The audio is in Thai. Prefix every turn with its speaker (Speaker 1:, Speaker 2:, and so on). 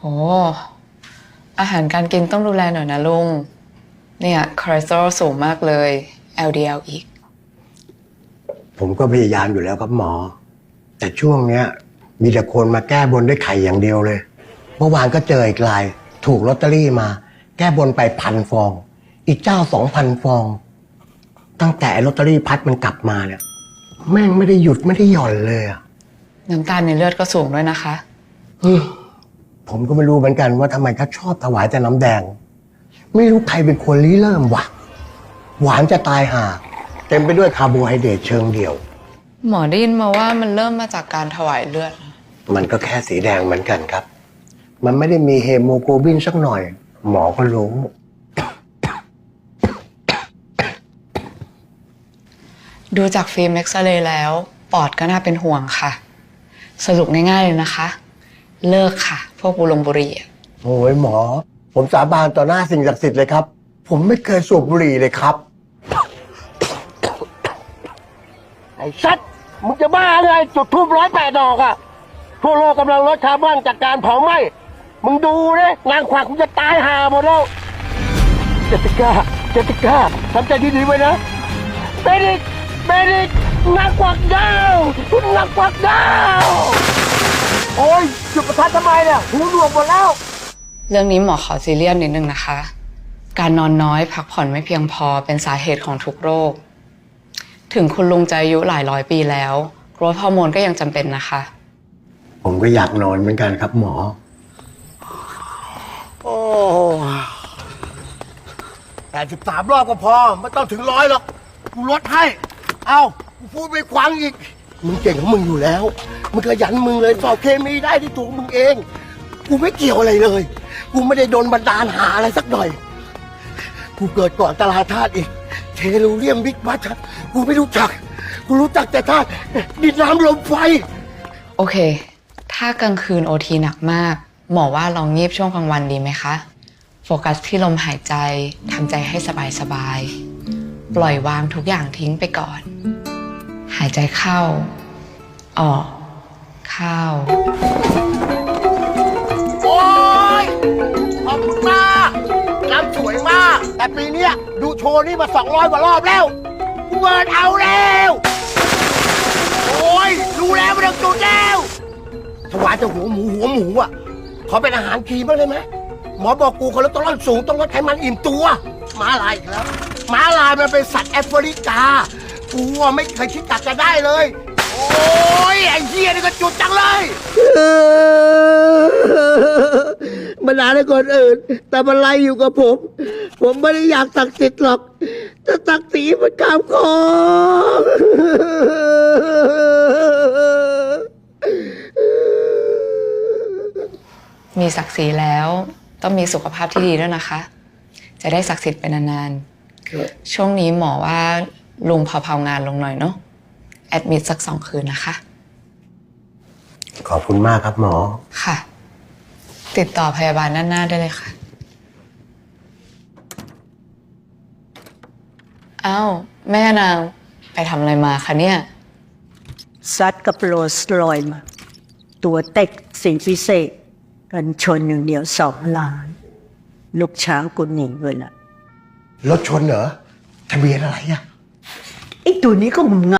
Speaker 1: โห อาหารการกินต้องดูแลหน่อยนะลุง เนี่ยคอเลสเตอรอลสูงมากเลย LDL อีก
Speaker 2: ผมก็พยายามอยู่แล้วครับหมอ แต่ช่วงเนี้ย มีแต่คนมาแก้บนด้วยไข่อย่างเดียวเลย เมื่อวานก็เจออีกราย ถูกลอตเตอรี่มา แก้บนไปพันฟอง อีกเจ้าสองพันฟอง ตั้งแต่ลอตเตอรี่พัดมันกลับมาเนี่ยแม่งไม่ได้หยุดไม่ได้หย่อนเลยอะ
Speaker 1: น้ำตาลในเลือดก็สูงด้วยนะคะ
Speaker 2: อืม ผมก็ไม่รู้เหมือนกันว่าทำไมเขาชอบถวายแต่น้ำแดง ไม่รู้ใครเป็นคนริเริ่มวะหวานจะตายห่าเต็มไปด้วยคาร์โบไฮเดรตเชิงเดียว
Speaker 1: หมอได้ยินมาว่ามันเริ่มมาจากการถวายเลือดนะ
Speaker 2: มันก็แค่สีแดงเหมือนกันครับ มันไม่ได้มีเฮโมโกลบินสักหน่อย หมอก็รู้
Speaker 1: ดูจากฟิล์มเอ็กซเรย์แล้ว ปอดก็น่าเป็นห่วงค่ะ สรุปง่ายๆเลยนะคะ เลิกค่ะ พวกบุหรงบุหรี่อะ
Speaker 2: โอ้ยหมอ ผมสาบานต่อหน้าสิ่งศักดิ์สิทธิ์เลยครับ ผมไม่เคยสูบบุหรี่เลยครับ
Speaker 3: ไอ้สัตว์มึงจะบ้าไงจุดทูบร้อยแปดดอกอะทั่วโลกกำลังลดคาร์บอนจากการเผาไหม้มึงดูเนี่ยนางขวักมึงจะตายห่าหมดแล้วเจติก้าเจติก้าทำใจดีๆไว้นะเบริกเบริกนางกวักดาวคุณนางกวักดาว โอ้ยจุดประทัดทำไมเนี่ยหูหนวกหมดแล้ว
Speaker 1: เรื่องนี้หมอขอซีเรียสนิดนึงนะคะ การนอนน้อยพักผ่อนไม่เพียงพอเป็นสาเหตุของทุกโรค ถึงคุณลุงจะอายุหลายร้อยปีแล้วกรดฮอร์โมนก็ยังจำเป็นนะคะ
Speaker 2: ผมก็อยากนอนเหมือนกันครับหมอ
Speaker 3: โอ้แปดสิบสามรอบก็พอ ไม่ต้องถึงร้อยหรอก กูลดให้ เอากูพูดไปควังอีก มึงเก่งของมึงอยู่แล้ว มึงขยันมึงเลยสอบเคมีได้ที่ตัวมึงเอง กูไม่เกี่ยวอะไรเลย กูไม่ได้โดนบันดาลหาอะไรสักหน่อย กูเกิดก่อนตลาดธาตุอีก เทลูเรียมบิ๊กบัตกูไม่รู้จัก กูรู้จักแต่ธาตุดินน้ำลมไฟ
Speaker 1: โอเค ถ้ากลางคืนโอทีหนักมาก หมอว่าลองงีบช่วงกลางวันดีไหมคะ โฟกัสที่ลมหายใจ ทำใจให้สบายๆปล่อยวางทุกอย่างทิ้งไปก่อน หายใจเข้า ออก เข้า
Speaker 3: โอ้ยขอบคุณมากรำสวยมาก แต่ปีเนี้ยดูโชว์นี่มา 200กว่ารอบแล้วกูเบิร์นเอาแล้ว โอ้ยรู้แล้วไม่ต้องจุดแล้วถวายแต่หัวหมูหัวหมูอะ ขอเป็นอาหารครีมบ้างได้ไหมหมอบอกกูคอเลสเตอรอลสูงต้องลดไขมันอิ่มตัว ม้าลายอีกแล้ว ม้าลายมันเป็นสัตว์แอฟริกา กูอะไม่เคยคิดตัดจะได้เลย โอ้ยไอ้เหี้ยนี่ก็จุดจังเลยมันนานให้คนอื่น แต่มันไล่อยู่กับผม ผมไม่ได้อยากศักดิ์สิทธิ์หรอกแต่ศักดิ์ศรีมันข้ามคอ
Speaker 1: มีศักดิ์ศรีแล้วต้องมีสุขภาพที่ดีด้วยนะคะ จะได้ศักดิ์สิทธิ์ไปนานๆ ช่วงนี้หมอว่า ลุงเผาๆงานลงหน่อยเนาะแอดมิดสักสองคืนนะคะ
Speaker 2: ขอบคุณมากครับหมอ
Speaker 1: ค่ะ ติดต่อพยาบาลด้านหน้าได้เลยค่ะอ้าวแม่นางไปทำอะไรมาคะเนี่ย
Speaker 4: ซัดกับโรลส์รอยซ์มา ตัวเต็กสิ่งพิเศษ กันชนอย่างเดียวสองล้าน ลูกช้างกูหนีเลยล่ะ
Speaker 2: รถชนเหรอ ทะเบียนอะไรอะ
Speaker 4: ไอ้ ตัวนี้ก็งมง